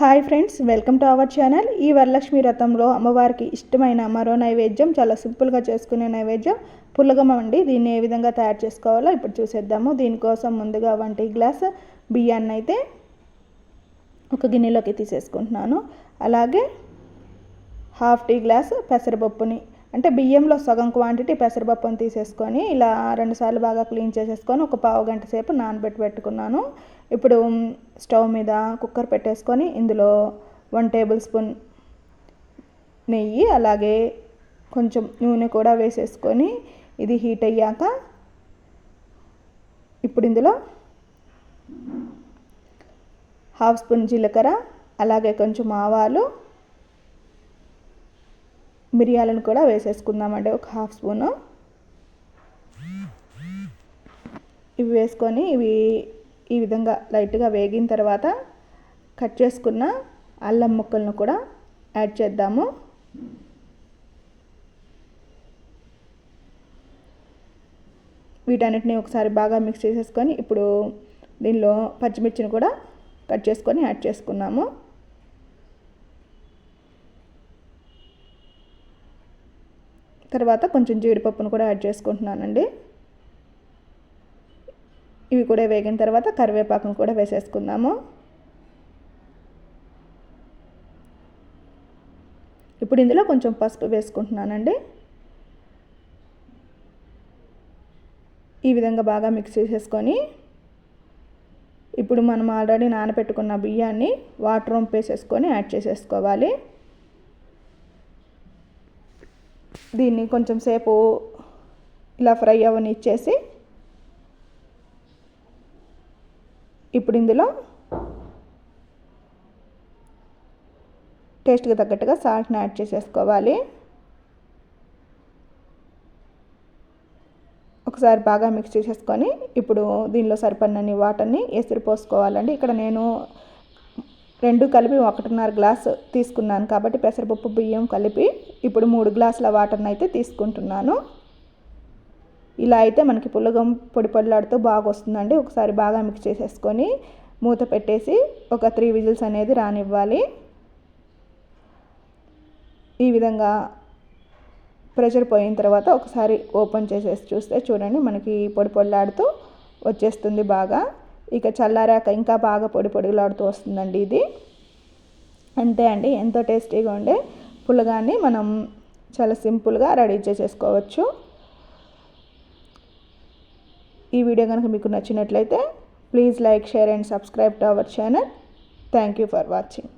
Hi friends welcome to our channel. ఈ వరలక్ష్మి వ్రతంలో అమ్మవారికి ఇష్టమైన మరో నైవేద్యం చాలా సింపుల్గా చేసుకునే నైవేద్యం పుల్లగమ అండి. దీన్ని ఏ విధంగా తయారు చేసుకోవాలో ఇప్పుడు చూసేద్దాము. దీనికోసం ముందుగా వన్ టీ గ్లాస్ బియ్యాన్ని అయితే ఒక గిన్నెలోకి తీసేసుకుంటున్నాను. అలాగే హాఫ్ టీ గ్లాస్ పెసరపప్పుని అంటే బియ్యంలో సగం క్వాంటిటీ పెసరపప్పును తీసేసుకొని ఇలా రెండుసార్లు బాగా క్లీన్ చేసేసుకొని ఒక పావు గంట సేపు నానబెట్టి పెట్టుకున్నాను. ఇప్పుడు స్టవ్ మీద కుక్కర్ పెట్టేసుకొని ఇందులో వన్ టేబుల్ స్పూన్ నెయ్యి అలాగే కొంచెం నూనె కూడా వేసేసుకొని ఇది హీట్ అయ్యాక ఇప్పుడు ఇందులో హాఫ్ స్పూన్ జీలకర్ర అలాగే కొంచెం ఆవాలు మిరియాలను కూడా వేసేసుకుందామండి. ఒక హాఫ్ స్పూను. ఇవి వేసుకొని ఇవి ఈ విధంగా లైట్గా వేగిన తర్వాత కట్ చేసుకున్న అల్లం ముక్కలను కూడా యాడ్ చేద్దాము. వీటన్నిటిని ఒకసారి బాగా మిక్స్ చేసేసుకొని ఇప్పుడు దీనిలో పచ్చిమిర్చిని కూడా కట్ చేసుకొని యాడ్ చేసుకున్నాము. తర్వాత కొంచెం జీడిపప్పును కూడా యాడ్ చేసుకుంటున్నానండి. ఇవి కూడా వేగిన తర్వాత కరివేపాకును కూడా వేసేసుకుందాము. ఇప్పుడు ఇందులో కొంచెం పసుపు వేసుకుంటున్నానండి. ఈ విధంగా బాగా మిక్స్ చేసేసుకొని ఇప్పుడు మనం ఆల్రెడీ నానబెట్టుకున్న బియ్యాన్ని వాటర్ వంపేసేసుకొని యాడ్ చేసేసుకోవాలి. దీన్ని కొంచెం సేపు ఇలా ఫ్రై అవనిచ్చేసి ఇప్పుడు ఇందులో టేస్ట్కి తగ్గట్టుగా సాల్ట్ని యాడ్ చేసేసుకోవాలి. ఒకసారి బాగా మిక్స్ చేసేసుకొని ఇప్పుడు దీనిలో సరిపడినన్ని వాటర్ని ఎసురు పోసుకోవాలండి ఇక్కడ నేను రెండు కలిపి ఒకటిన్నర గ్లాస్ తీసుకున్నాను కాబట్టి పెసరపప్పు బియ్యం కలిపి ఇప్పుడు మూడు గ్లాసుల వాటర్ని అయితే తీసుకుంటున్నాను. ఇలా అయితే మనకి పుల్లగం పొడి పొడిలాడుతూ బాగా వస్తుందండి ఒకసారి బాగా మిక్స్ చేసేసుకొని మూత పెట్టేసి ఒక త్రీ విజిల్స్ అనేది రానివ్వాలి. ఈ విధంగా ప్రెషర్ పోయిన తర్వాత ఒకసారి ఓపెన్ చేసేసి చూస్తే చూడండి మనకి పొడి పొడిలాడుతూ వచ్చేస్తుంది బాగా. ఇక చల్లారాక ఇంకా బాగా పొడి పొడిలాడుతూ వస్తుందండి ఇది. అంతే అండి ఎంతో టేస్టీగా ఉండే పులగాన్ని మనం చాలా సింపుల్గా రెడీ చేసేసుకోవచ్చు. ఈ వీడియో కనుక మీకు నచ్చినట్లయితే please like share and subscribe to our channel. Thank you for watching.